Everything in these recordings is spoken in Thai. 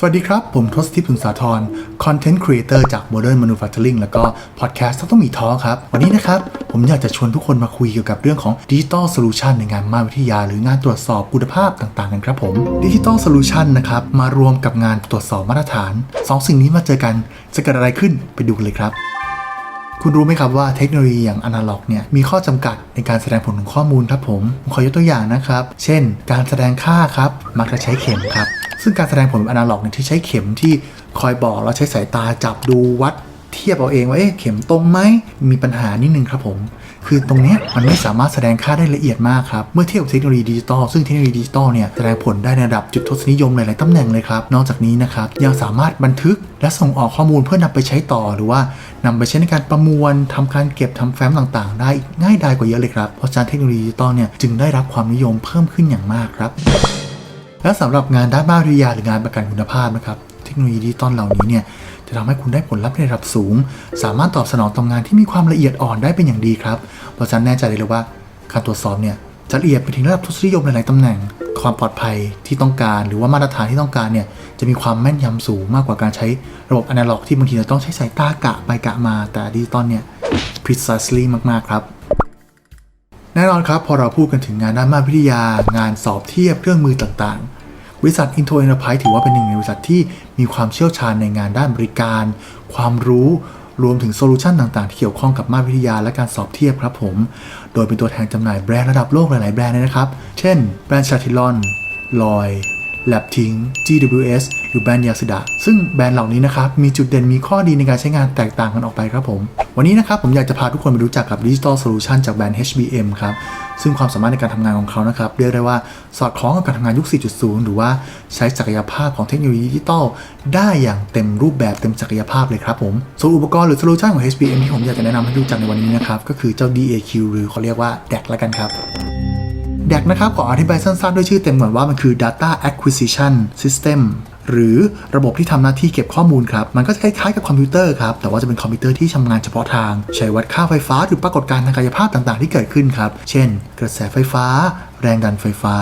สวัสดีครับ ผมทศทิพย์พึงสาธร Content Creator จาก Modern Manufacturing แล้วก็พอดแคสต์ต้องมีท้อครับ วันนี้นะครับ ผมอยากจะชวนทุกคนมาคุยเกี่ยวกับเรื่องของดิจิตอลโซลูชันในงานมาวิทยา หรืองานตรวจสอบคุณภาพต่างๆ กันครับผมดิจิตอลโซลูชันนะครับ มารวมกับงานตรวจสอบมาตรฐาน 2 สิ่งนี้มาเจอกันจะเกิดอะไรขึ้นไปดูกันเลยครับ คุณรู้ไหมครับว่าเทคโนโลยีอย่างอนาล็อกเนี่ยมีข้อจำกัดในการแสดงผลของข้อมูลครับผมขอยกตัวอย่างนะครับ เช่น การแสดงค่าครับมักจะใช้เข็มครับ ซึ่งการแสดงผลแบบอนาล็อกเนี่ยที่ใช้เข็มที่คอยบอกเราใช้สายตาจับดูวัดเทียบเอาเองว่าเอ๊ะเข็มตรงไหมมีปัญหานิดนึงครับผม คือตรงนี้มันไม่สามารถแสดงค่าได้ละเอียดมากครับ เมื่อเทียบกับเทคโนโลยีดิจิตอลซึ่งเทคโนโลยีดิจิตอลเนี่ยแสดงผลได้ในระดับจุดทศนิยมหลาย ๆ ตำแหน่งเลยครับ นอกจากนี้นะครับยังสามารถบันทึกและส่งออกข้อมูลเพื่อนำไปใช้ต่อหรือว่านำไปใช้ในการประมวลทำการเก็บทำแฟ้มต่าง ๆ ได้ง่ายดายกว่าเยอะเลยครับ เพราะฉะนั้นเทคโนโลยีดิจิตอลเนี่ยจึงได้รับความนิยมเพิ่มขึ้นอย่างมากครับและสำหรับงานด้านบ้านวิทยาหรืองานประกันคุณภาพนะครับ โนโลยีดิจิตอลเหล่านี้เนี่ยจะทำให้คุณได้ผลลัพธ์ในระดับสูง สามารถตอบสนองต่องานที่มีความละเอียดอ่อนได้เป็นอย่างดีครับ เพราะฉะนั้นแน่ใจเลยว่าการตรวจสอบเนี่ยจะละเอียดไปถึงระดับทศนิยมในหลายตำแหน่ง ความปลอดภัยที่ต้องการ หรือว่ามาตรฐานที่ต้องการเนี่ยจะมีความแม่นยำสูงมากกว่าการใช้ระบบอนาล็อกที่บางทีเราต้องใช้สายตากะไปกะมา แต่ดิจิตอลเนี่ย precisely มากๆครับแน่นอนครับ พอเราพูดกันถึงงานด้านมาวิทยา งานสอบเทียบเครื่องมือต่างๆ บริษัท Into Enterprise ถือว่าเป็นหนึ่งในบริษัทที่มีความเชี่ยวชาญในงานด้านบริการ ความรู้รวมถึงโซลูชันต่างๆ ที่เกี่ยวข้องกับมาวิทยาและการสอบเทียบครับผม โดยเป็นตัวแทนจำหน่ายแบรนด์ระดับโลกหลายๆแบรนด์เลยนะครับ เช่น แบรนด์ชาติลอนลอย แลบทิง GWS หรือแบรนด์ยาสดะซึ่งแบรนด์เหล่านี้นะครับมีจุดเด่นมีข้อดีในการใช้งานแตกต่างกันออกไปครับผม วันนี้นะครับผมอยากจะพาทุกคนไปรู้จักกับ Digital Solution จากแบรนด์ HBM ครับ ซึ่งความสามารถในการทำงานของเขานะครับเรียกได้ว่าสอดคล้องกับการทำงานยุค 4.0 หรือว่าใช้ศักยภาพของเทคโนโลยีดิจิตอลได้อย่างเต็มรูปแบบเต็มศักยภาพเลยครับผมส่วนอุปกรณ์หรือโซลูชันของ HBM ที่ผมอยากจะแนะนำให้รู้จักในวันนี้นะครับก็คือเจ้า DAQ หรือเขาเรียกว่า DAC ละกันครับ DAC นะครับขออธิบายสั้นๆ ด้วยชื่อเต็มก่อนว่ามันคือ Data Acquisition System หรือระบบที่ทำหน้าที่เก็บข้อมูลครับ มันก็จะคล้ายๆกับคอมพิวเตอร์ครับ แต่ว่าจะเป็นคอมพิวเตอร์ที่ทำงานเฉพาะทาง ใช้วัดค่าไฟฟ้าหรือปรากฏการณ์ทางกายภาพต่างๆ ที่เกิดขึ้นครับ เช่น กระแสไฟฟ้า แรงดันไฟฟ้า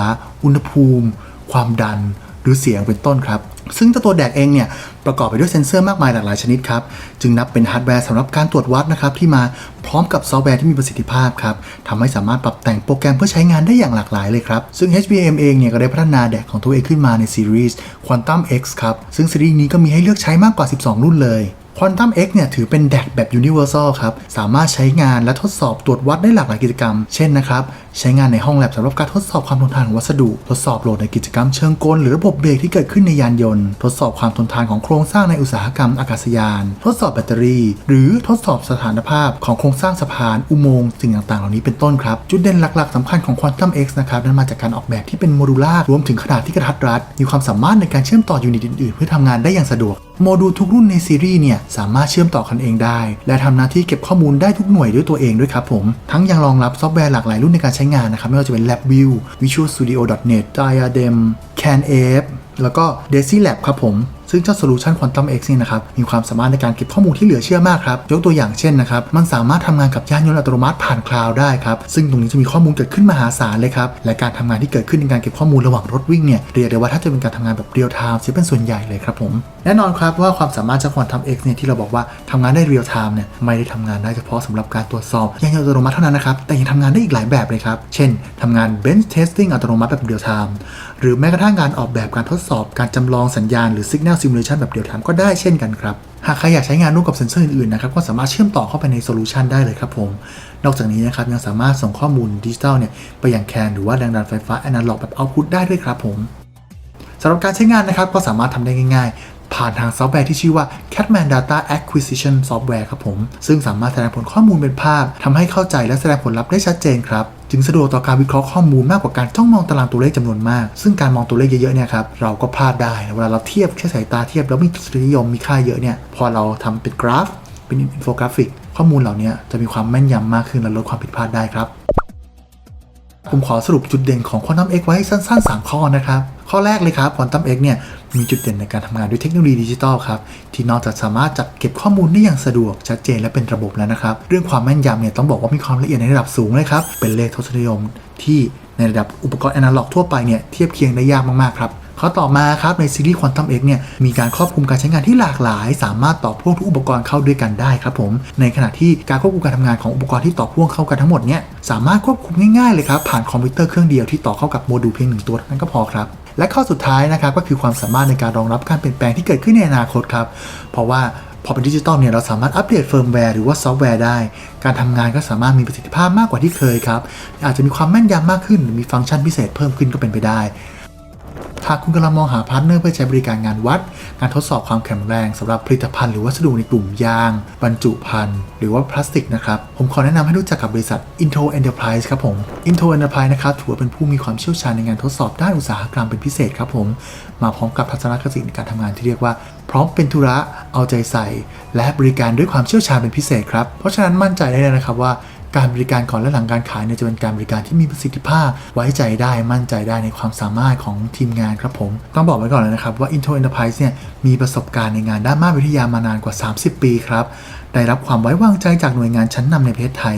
อุณหภูมิ ความดัน หรือเสียงเป็นต้นครับ ซึ่งตัวแดกเองเนี่ยประกอบไปด้วยเซ็นเซอร์มากมายหลากหลายชนิดครับ จึงนับเป็นฮาร์ดแวร์สำหรับการตรวจวัดนะครับที่มาพร้อมกับซอฟต์แวร์ที่มีประสิทธิภาพครับทำให้สามารถปรับแต่งโปรแกรมเพื่อใช้งานได้อย่างหลากหลายเลยครับ ซึ่ง HBM เองเนี่ยก็ได้พัฒนาแดกของตัวเองขึ้นมาในซีรีส์ Quantum X ครับ ซึ่งซีรีส์นี้ก็มีให้เลือกใช้มากกว่า 12 รุ่นเลย Quantum X เนี่ยถือเป็นแดกแบบ Universal ครับ สามารถใช้งานและทดสอบตรวจวัดได้หลากหลายกิจกรรม เช่นนะครับ ใช้งานในห้องแลบสำหรับการทดสอบความทนทานของวัสดุ ทดสอบโหลดในกิจกรรมเชิงกล หรือระบบเบรกที่เกิดขึ้นในยานยนต์ ทดสอบความทนทานของโครงสร้างในอุตสาหกรรมอากาศยาน ทดสอบแบตเตอรี่ หรือทดสอบสถานภาพของโครงสร้างสะพาน อุโมงค์สิ่งต่างๆ เหล่านี้เป็นต้นครับ จุดเด่นหลัก ๆสำคัญของ Quantum X นะครับนั้นมาจากการออกแบบที่เป็นโมดูล่ารวมถึงขนาดที่กระทัดรัดมีความสามารถในการเชื่อมต่อยูนิตอื่นๆ เพื่อทำงานได้อย่างสะดวก โมดูลทุกรุ่นในซีรีส์เนี่ยสามารถเชื่อมต่อกันเองได้ และทำหน้าที่เก็บข้อมูลได้ทุกหน่วยด้วยตัวเองด้วยครับผม ทั้งยังรองรับซอฟต์แวร์หลากหลายรุ่นในการใช้งานนะครับ ไม่ว่าจะเป็น LabVIEW Visual Studio net Diadem CanApe แล้วก็ Daisy Lab ครับผม ซึ่งเจ้า Solution Quantum X นี่นะครับมีความสามารถในการเก็บข้อมูลที่เหลือเชื่อมากครับยกตัวอย่างเช่นนะครับมันสามารถทำงานกับยานยนต์อัตโนมัติผ่านคลาวด์ได้ครับซึ่งตรงนี้จะมีข้อมูลเกิดขึ้นมหาศาลเลยครับและการทำงานที่เกิดขึ้นในการเก็บข้อมูลระหว่างรถวิ่งเนี่ยเรียกได้ว่าถ้าจะเป็นการทำงานแบบเรียลไทม์จะเป็นส่วนใหญ่เลยครับผมแน่นอนครับว่าความสามารถจาก Quantum X เนี่ยที่เราบอกว่าทำงานได้เรียลไทม์เนี่ยไม่ได้ทำงานได้เฉพาะสำหรับการตรวจสอบยานยนต์อัตโนมัติเท่านั้นนะครับแต่ยังทำงานได้อีกหลายแบบเลยครับเช่นทำงาน bench testing อัตโนมัติแบบเรียลไทม์หรือแม้กระทั่งการออกแบบการทดสอบการจำลองสัญญาณหรือ signal simulation แบบเรียลไทมก็ได้เช่นกันครับ หากใครอยากใช้งานร่วมกับเซ็นเซอร์อื่นๆนะครับก็สามารถเชื่อมต่อเข้าไปในโซลูชันได้เลยครับผม นอกจากนี้นะครับยังสามารถส่งข้อมูลดิจิตอลเนี่ยไปยังแคนหรือว่าแรงดันไฟฟ้าแอนาล็อกแบบเอาพุตได้ด้วยครับผมสำหรับการใช้งานนะครับก็สามารถทำได้ง่ายๆผ่านทางซอฟต์แวร์ที่ชื่อว่า Catman Data Acquisition Software ครับผม ซึ่งสามารถแสดงผลข้อมูลเป็นภาพ ทำให้เข้าใจและแสดงผลลัพธ์ได้ชัดเจนครับ จึงสะดวกต่อการวิเคราะห์ข้อมูลมากกว่าการจ้องมองตารางตัวเลขจำนวนมาก ซึ่งการมองตัวเลขเยอะๆเนี่ยครับเราก็พลาดได้เวลาเราเทียบแค่สายตาเทียบแล้วมีทศนิยมมีค่าเยอะเนี่ยพอเราทำเป็นกราฟ เป็นอินโฟกราฟิก ข้อมูลเหล่านี้จะมีความแม่นยำมากขึ้นและลดความผิดพลาดได้ครับผมขอสรุปจุดเด่นของ Quantum X ไว้สั้นๆ 3 ข้อนะครับ ข้อแรกเลยครับ Quantum X เนี่ยมีจุดเด่นในการทำงานด้วยเทคโนโลยีดิจิตอลครับ ที่นอกจากสามารถจัดเก็บข้อมูลได้อย่างสะดวก ชัดเจนและเป็นระบบแล้วนะครับ เรื่องความแม่นยำเนี่ยต้องบอกว่ามีความละเอียดในระดับสูงเลยครับ เป็นเลขทศนิยมที่ในระดับอุปกรณ์อนาล็อกทั่วไปเนี่ยเทียบเคียงได้ยากมากๆครับ ข้อต่อมาครับในซีรีส์ Quantum X เนี่ยมีการครอบคลุมการใช้งานที่หลากหลาย สามารถต่อพ่วงทุกอุปกรณ์เข้าด้วยกันได้ครับผม ในขณะที่การควบคุมการทำงานของอุปกรณ์ที่ต่อพ่วงเข้ากันทั้งหมดเนี่ยสามารถควบคุมง่ายๆเลยครับผ่านคอมพิวเตอร์เครื่องเดียวที่ต่อเข้ากับโมดูลเพียงหนึ่งตัวนั้นก็พอครับและข้อสุดท้ายนะครับก็คือความสามารถในการรองรับการเปลี่ยนแปลงที่เกิดขึ้นในอนาคตครับ เพราะว่าพอเป็นดิจิตอลเนี่ยเราสามารถอัปเดตเฟิร์มแวร์หรือว่าซอฟต์แวร์ได้ การทำงานก็สามารถมีประสิทธิภาพมากกว่าที่เคยครับ อาจจะมีความแม่นยำมากขึ้นหรือมีฟังก์ชันพิเศษเพิ่มขึ้นก็เป็นไปได้ หากคุณกำลังมองหาพาร์ทเนอร์เพื่อใช้บริการงานวัดการทดสอบความแข็งแรงสำหรับผลิตภัณฑ์หรือวัสดุในกลุ่มยาง บรรจุภัณฑ์หรือว่าพลาสติกนะครับ ผมขอแนะนำให้รู้จักกับบริษัท Into Enterprise ครับผม Into Enterprise นะครับถือว่าเป็นผู้มีความเชี่ยวชาญในงานทดสอบด้านอุตสาหกรรมเป็นพิเศษครับผม มาพร้อมกับทัศนคติในการทำงานที่เรียกว่าพร้อมเป็นธุระเอาใจใส่ และบริการด้วยความเชี่ยวชาญเป็นพิเศษครับเพราะฉะนั้นมั่นใจได้เลยนะครับว่า การบริการก่อนและหลังการขายเนี่ยจะเป็นการบริการที่มีประสิทธิภาพไว้ใจได้มั่นใจได้ในความสามารถของทีมงานครับผมต้องบอกไว้ก่อนเลยนะครับว่า Into Enterprise เนี่ยมีประสบการณ์ในงานด้านมาตรวิทยามานานกว่า 30 ปีครับได้รับความไว้วางใจจากหน่วยงานชั้นนำในประเทศไทย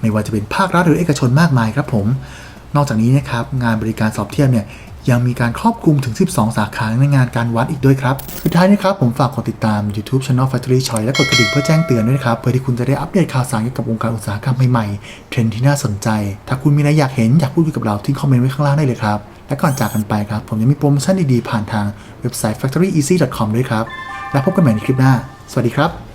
ไม่ว่าจะเป็นภาครัฐหรือเอกชนมากมายครับผมนอกจากนี้นะครับงานบริการสอบเทียบเนี่ย ยังมีการครอบคลุมถึง 12 สาขาในงานการวัดอีกด้วยครับ สุดท้ายนะครับผมฝากกดติดตาม YouTube Channel Factory Choice และกดกระดิ่งเพื่อแจ้งเตือนด้วยนะครับ เพื่อที่คุณจะได้อัปเดตข่าวสารเกี่ยวกับวงการอุตสาหกรรมใหม่ๆ เทรนด์ที่น่าสนใจ ถ้าคุณมีอะไรอยากเห็นอยากพูดคุยกับเราทิ้งคอมเมนต์ไว้ข้างล่างได้เลยครับ และก่อนจากกันไปครับผมยังมีโปรโมชั่นดีๆผ่านทางเว็บไซต์ factoryeasy.com ด้วยครับ แล้วพบกันใหม่ในคลิปหน้า สวัสดีครับ